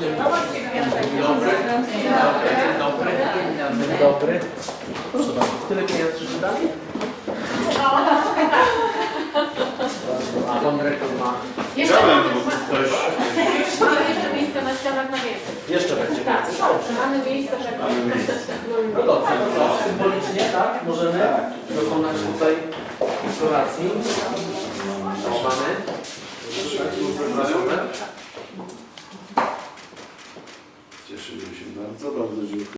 Zoologicznym. Dzień dobry. Dzień dobry. Dzień dobry. Proszę bardzo, tyle pieniędzy przeczytali? A pan dyrektor ma... Jeszcze Chciałem, mamy, bo ktoś... mamy jeszcze miejsce na ścianach na więcej. Jeszcze będzie Tak, więcej. mamy miejsce, żeby... No dobrze, to co? Symbolicznie, tak? Możemy dokonać tutaj dekoracji. O, mamy. Cieszymy się bardzo, bardzo dziękuję.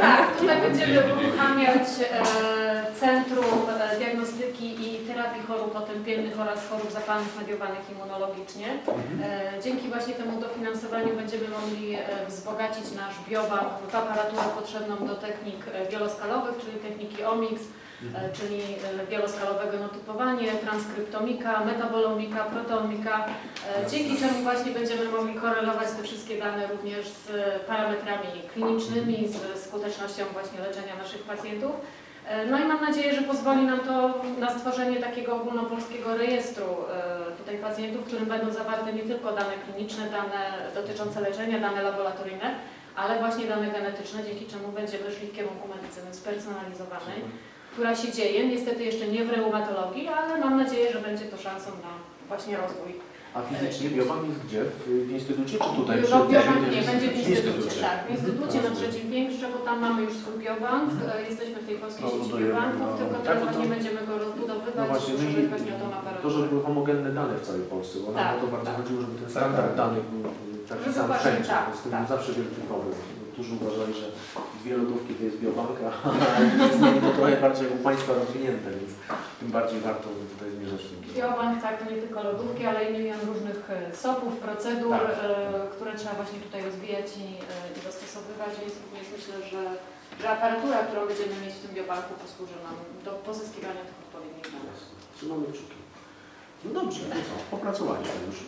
Tak, tutaj będziemy uruchamiać e, Centrum e, Diagnostyki i Terapii Chorób Otępiennych oraz chorób zapalnych mediowanych immunologicznie. E, dzięki właśnie temu dofinansowaniu będziemy mogli e, wzbogacić nasz biobank w aparaturę potrzebną do technik e, wieloskalowych, czyli techniki OMIX, e, czyli e, wieloskalowego notypowanie, transkryptomika, metabolomika, proteomika, e, dzięki czemu właśnie będziemy mogli korelować te wszystkie dane również z parametrami klinicznymi, z skutecznością właśnie leczenia naszych pacjentów. E, No i mam nadzieję, że pozwoli nam to na stworzenie takiego ogólnopolskiego rejestru e, tutaj pacjentów, w którym będą zawarte nie tylko dane kliniczne, dane dotyczące leczenia, dane laboratoryjne, ale właśnie dane genetyczne, dzięki czemu będziemy szli w kierunku medycyny spersonalizowanej, która się dzieje, niestety jeszcze nie w reumatologii, ale mam nadzieję, że będzie to szansą na właśnie rozwój. A fizycznie biobank jest gdzie? W, w instytucie czy tutaj? Biuro Przy- biobank nie, będzie w instytucie, instytucie. tak. W instytucie na trzecim piętrze, bo tam mamy już swój biobank, e, jesteśmy w tej polskiej sieci Rozbudujemy, biobanków, no. tylko Tak, teraz to- właśnie będziemy go No rozbudowywać, no właśnie o tą to, żeby były homogenne dane w całej Polsce, bo nam Tak, o to bardzo tak. chodziło, żeby ten standard danych był y, taki Żeby sam właśnie wszędzie. tak, bo z tym tak. zawsze wielki problem. Niektórzy uważali, że dwie lodówki to jest biobank, a mieli to trochę bardziej u Państwa rozwinięte, więc tym bardziej warto tutaj zmierzać w tym kierunku. Biobank tak, to nie tylko lodówki, ale i milion różnych e, sopów, procedur, Tak. e, które trzeba właśnie tutaj rozwijać i, e, i dostosowywać, więc również myślę, że, że aparatura, którą będziemy mieć w tym biobanku posłuży nam do pozyskiwania tych odpowiednich danych. Trzymamy kciuki. No dobrze, no co? Popracowaliśmy już.